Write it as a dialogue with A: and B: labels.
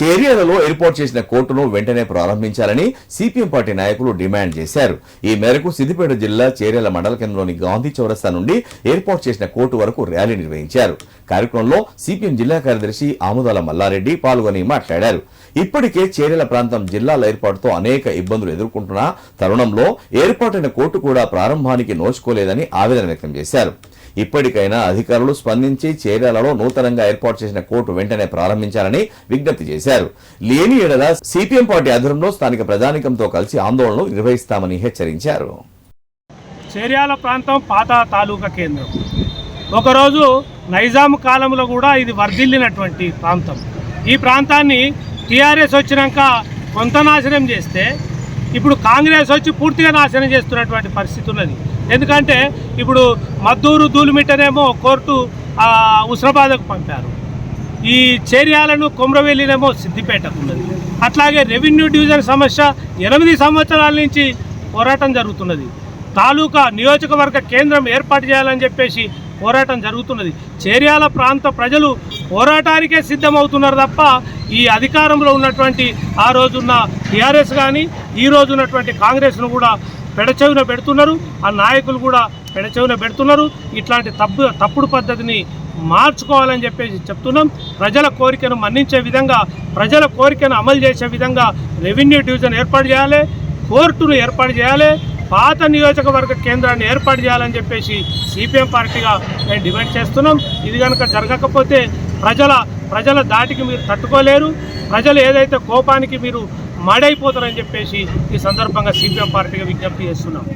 A: చేరియాలలో ఏర్పాటు చేసిన కోర్టును వెంటనే ప్రారంభించాలని సిపిఎం పార్టీ నాయకులు డిమాండ్ చేశారు. ఈ మేరకు సిద్దిపేట జిల్లా చేర్యాల మండల కేంద్రంలోని గాంధీ చౌరస్తా నుండి ఏర్పాటు చేసిన కోర్టు వరకు ర్యాలీ నిర్వహించారు. కార్యక్రమంలో సిపిఎం జిల్లా కార్యదర్శి ఆముదాల మల్లారెడ్డి పాల్గొని మాట్లాడారు. ఇప్పటికే చేర్యాల ప్రాంతం జిల్లాల ఏర్పాటుతో అనేక ఇబ్బందులు ఎదుర్కొంటున్న తరుణంలో ఏర్పాటైన కోర్టు కూడా ప్రారంభానికి నోచుకోలేదని ఆవేదన వ్యక్తం చేశారు. ఇప్పటికైనా అధికారులు స్పందించి చేర్యాలలో నూతనంగా ఏర్పాటు చేసిన కోర్టు వెంటనే ప్రారంభించాలని విజ్ఞప్తి చేశారు. లేని ఏడల సిపిఎం పార్టీ ఆధ్వర్యంలో స్థానిక ప్రజానికంతో కలిసి ఆందోళనలు నిర్వహిస్తామని హెచ్చరించారు.
B: చేర్యాల ప్రాంతం పాత తాలూకా కేంద్రం. ఒకరోజు నైజాం కాలంలో కూడా ఇది వర్ధిల్లినటువంటి ప్రాంతం. ఈ ప్రాంతాన్ని టీఆర్ఎస్ వచ్చినాక కొంత నాశనం చేస్తే ఇప్పుడు కాంగ్రెస్ వచ్చి పూర్తిగా నాశనం చేస్తున్నటువంటి పరిస్థితి ఉన్నది ఎందుకంటే ఇప్పుడు మద్దూరు దూలిమిట్టనేమో కోర్టు ఆ, పంపారు. ఈ చేర్యాలను కొమ్రవెల్లినేమో సిద్దిపేటకు ఉన్నది. అట్లాగే రెవెన్యూ డివిజన్ సమస్య ఎనిమిది సంవత్సరాల నుంచి పోరాటం జరుగుతున్నది. తాలూకా నియోజకవర్గ కేంద్రం ఏర్పాటు చేయాలని చెప్పేసి పోరాటం జరుగుతున్నది. చేర్యాల ప్రాంత ప్రజలు పోరాటానికే సిద్ధమవుతున్నారు తప్ప ఈ అధికారంలో ఉన్నటువంటి ఆ రోజున్న టీఆర్ఎస్ కానీ ఈ రోజు ఉన్నటువంటి కాంగ్రెస్ను కూడా పెడచెవిన పెడుతున్నారు ఆ నాయకులు కూడా పెడచెవిన పెడుతున్నారు. ఇట్లాంటి తప్పు తప్పుడు పద్ధతిని మార్చుకోవాలని చెప్పేసి చెప్తున్నాం. ప్రజల కోరికను మన్నించే విధంగా ప్రజల కోరికను అమలు చేసే విధంగా రెవెన్యూ డివిజన్ ఏర్పాటు చేయాలి కోర్టును ఏర్పాటు చేయాలి పాత నియోజకవర్గ కేంద్రాన్ని ఏర్పాటు చేయాలని చెప్పేసి సిపిఎం పార్టీగా మేము డిమాండ్ చేస్తున్నాం. ఇది కనుక జరగకపోతే ప్రజల ప్రజల దాటికి మీరు తట్టుకోలేరు. ప్రజలు ఏదైతే కోపానికి మీరు మాడైపోతారని చెప్పేసి ఈ సందర్భంగా సిపిఎం పార్టీగా విజ్ఞప్తి చేస్తున్నాం.